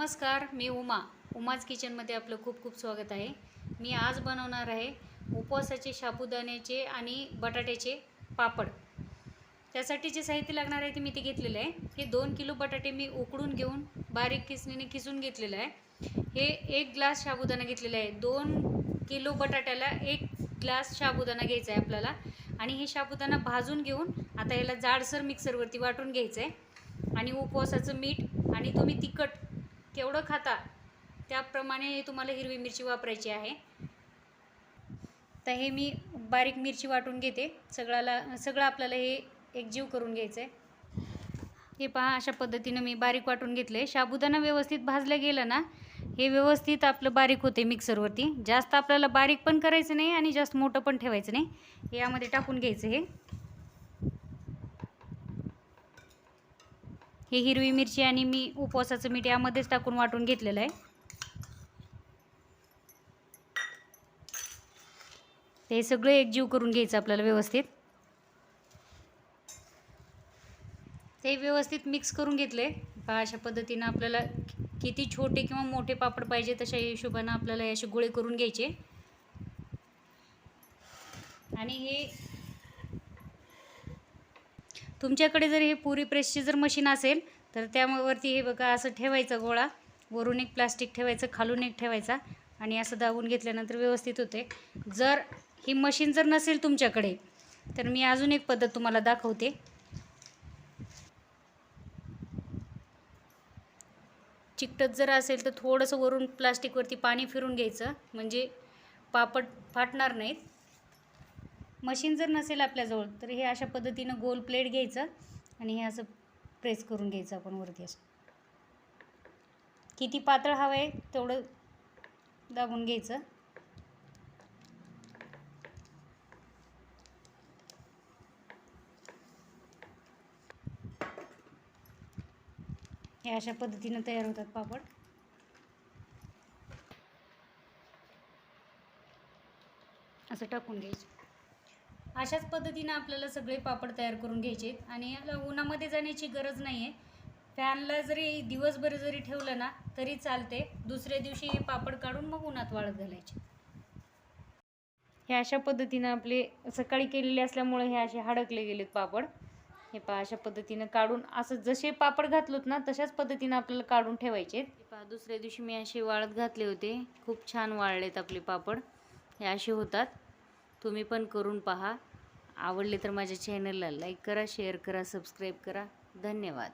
नमस्कार मी उमा. उमाज किचनमध्ये आपलं खूप खूप स्वागत आहे. मी आज बनवणार आहे उपवासाचे साबुदाण्याचे आणि बटाट्याचे पापड. त्यासाठी जे साहित्य लागणार आहे ते मी ते घेतलेलं आहे. हे दोन किलो बटाटे मी उकडून घेऊन बारीक किसणीने किसून घेतलेलं आहे. हे एक ग्लास शाबुदाणा घेतलेला आहे. दोन किलो बटाट्याला एक ग्लास शाबुदाणा घ्यायचा आहे आपल्याला. आणि हे शाबुदाणा भाजून घेऊन आता याला जाडसर मिक्सरवरती वाटून घ्यायचं आहे. आणि उपवासाचं मीठ आणि तुम्ही तिखट केवढं खाता त्याप्रमाणे तुम्हाला हिरवी मिरची वापरायची आहे. तर हे मी बारीक मिरची वाटून घेते. सगळ्याला सगळं आपल्याला हे एकजीव करून घ्यायचं आहे हे पहा अशा पद्धतीनं मी बारीक वाटून घेतलं आहे साबुदाणा व्यवस्थित भाजलं गेलं ना हे व्यवस्थित आपलं बारीक होते मिक्सरवरती. जास्त आपल्याला बारीक पण करायचं नाही आणि जास्त मोठं पण ठेवायचं नाही. यामध्ये टाकून घ्यायचं हे. हे हिरवी मिरची आणि मी उपवासाचं मीठ यामध्येच टाकून वाटून घेतलेलं आहे. ते सगळं एकजीव करून घ्यायचं आपल्याला व्यवस्थित. ते व्यवस्थित मिक्स करून घेतले. पहा अशा पद्धतीनं आपल्याला किती छोटे किंवा मोठे पापड पाहिजे तशा हिशोबानं आपल्याला असे गोळे करून घ्यायचे. आणि हे तुमच्याकडे जर हे पुरी प्रेसची जर मशीन असेल तर त्यावरती हे बघा असं ठेवायचं गोळा. वरून एक प्लास्टिक ठेवायचं खालून एक ठेवायचा आणि असं दाबून घेतल्यानंतर व्यवस्थित होते. जर ही मशीन जर नसेल तुमच्याकडे तर मी अजून एक पद्धत तुम्हाला दाखवते. चिकटत जर असेल तर थोडंसं वरून प्लास्टिकवरती पाणी फिरून घ्यायचं. म्हणजे पापड फाटणार नाहीत. मशीन जर नसेल आपल्याजवळ तर हे अशा पद्धतीनं गोल प्लेट घ्यायचं आणि हे असं प्रेस करून घ्यायचं आपण वरती असं. किती पातळ हवं आहे तेवढं दाबून घ्यायचं. हे अशा पद्धतीनं तयार होतात पापड. असं टाकून घ्यायचं. अशाच पद्धतीनं आपल्याला सगळे पापड तयार करून घ्यायचे आणि याला उन्हामध्ये जाण्याची गरज नाही आहे फॅनला जरी दिवसभर जरी ठेवलं ना तरी चालते. दुसऱ्या दिवशी पापड काढून मग उन्हात वाळत घालायचे. हे अशा पद्धतीनं आपले सकाळी केलेले असल्यामुळे हे असे हडकले गेलेत पापड. हे पहा अशा पद्धतीनं काढून असं जसे पापड घातलोत ना तशाच पद्धतीनं आपल्याला काढून ठेवायचे हे पहा दुसऱ्या दिवशी मी असे वाळत घातले होते. खूप छान वाळलेत आपले पापड. हे असे होतात. तुम्ही पण करून पहा. आवडले तर माझ्या चॅनलला लाईक करा शेअर करा सबस्क्राईब करा. धन्यवाद.